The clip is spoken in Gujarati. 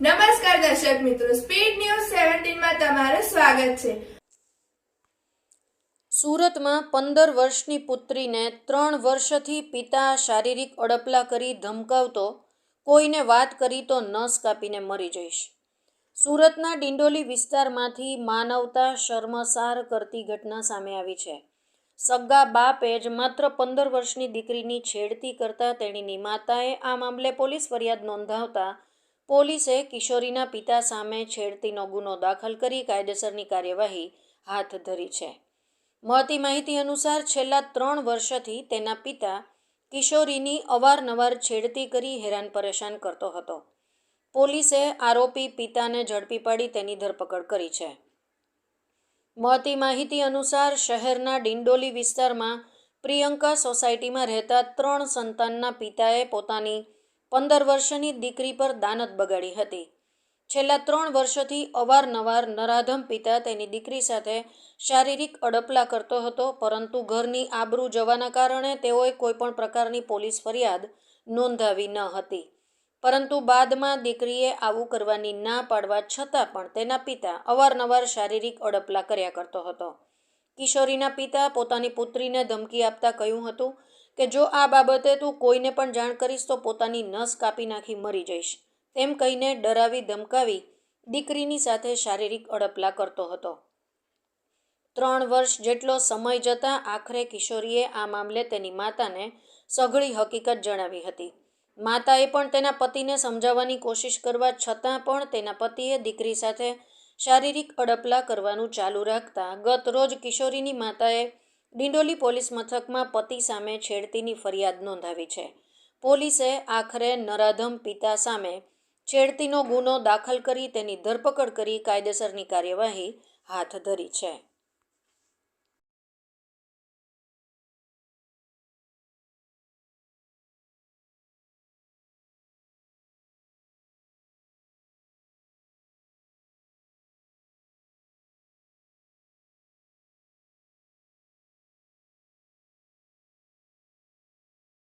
નમસ્કાર દર્શક મિત્રો સ્પીડ ન્યૂઝ સેવન્ટીનમાં તમારું સ્વાગત છે. સુરતમાં પંદર વર્ષની પુત્રીને ત્રણ વર્ષથી પિતા શારીરિક અડપલા કરી ધમકાવતો, કોઈને વાત કરી તો નસ કાપીને મરી જઈશ. સુરતના ડિંડોલી વિસ્તારમાંથી માનવતા શર્મસાર કરતી ઘટના સામે આવી છે. સગ્ગા બાપે જ માત્ર પંદર વર્ષની દીકરીની છેડતી કરતા તેણીની માતાએ આ મામલે પોલીસ ફરિયાદ નોંધાવતા પોલીસે કિશોરીના પિતા સામે છેડતીનો ગુનો દાખલ કરી કાયદેસરની કાર્યવાહી હાથ ધરી છે. મળતી માહિતી અનુસાર છેલ્લા ત્રણ વર્ષથી તેના પિતા કિશોરીની અવારનવાર છેડતી કરી હેરાન પરેશાન કરતો હતો. પોલીસે આરોપી પિતાને ઝડપી પાડી તેની ધરપકડ કરી છે. મળતી માહિતી અનુસાર શહેરના ડિંડોલી વિસ્તારમાં પ્રિયંકા સોસાયટીમાં રહેતા ત્રણ સંતાનના પિતાએ પોતાની પંદર વર્ષની દીકરી પર દાનત બગાડી હતી. છેલ્લા ત્રણ વર્ષથી અવારનવાર નરાધમ પિતા તેની દીકરી સાથે શારીરિક અડપલા કરતો હતો, પરંતુ ઘરની આબરૂ જવાના કારણે તેઓએ કોઈપણ પ્રકારની પોલીસ ફરિયાદ નોંધાવી ન હતી. પરંતુ બાદમાં દીકરીએ આવું કરવાની ના પાડવા છતાં પણ તેના પિતા અવારનવાર શારીરિક અડપલા કર્યા કરતો હતો. કિશોરીના પિતા પોતાની પુત્રીને ધમકી આપતા કહ્યું હતું કે જો આ બાબતે તું કોઈને પણ જાણ કરીશ તો પોતાની નસ કાપી નાખી મરી જઈશ. તેમ કહીને ડરાવી ધમકાવી દીકરીની સાથે શારીરિક અડપલા કરતો હતો. ત્રણ વર્ષ જેટલો સમય જતાં આખરે કિશોરીએ આ મામલે તેની માતાને સઘળી હકીકત જણાવી હતી. માતાએ પણ તેના પતિને સમજાવવાની કોશિશ કરવા છતાં પણ તેના પતિએ દીકરી સાથે શારીરિક અડપલા કરવાનું ચાલુ રાખતા ગત રોજ કિશોરીની માતાએ ડિંડોલી પોલીસ મથકમાં પતિ સામે છેડતીની ફરિયાદ નોંધાવી છે. પોલીસે આખરે નરાધમ પિતા સામે છેડતીનો ગુનો દાખલ કરી તેની ધરપકડ કરી કાયદેસરની કાર્યવાહી હાથ ધરી છે.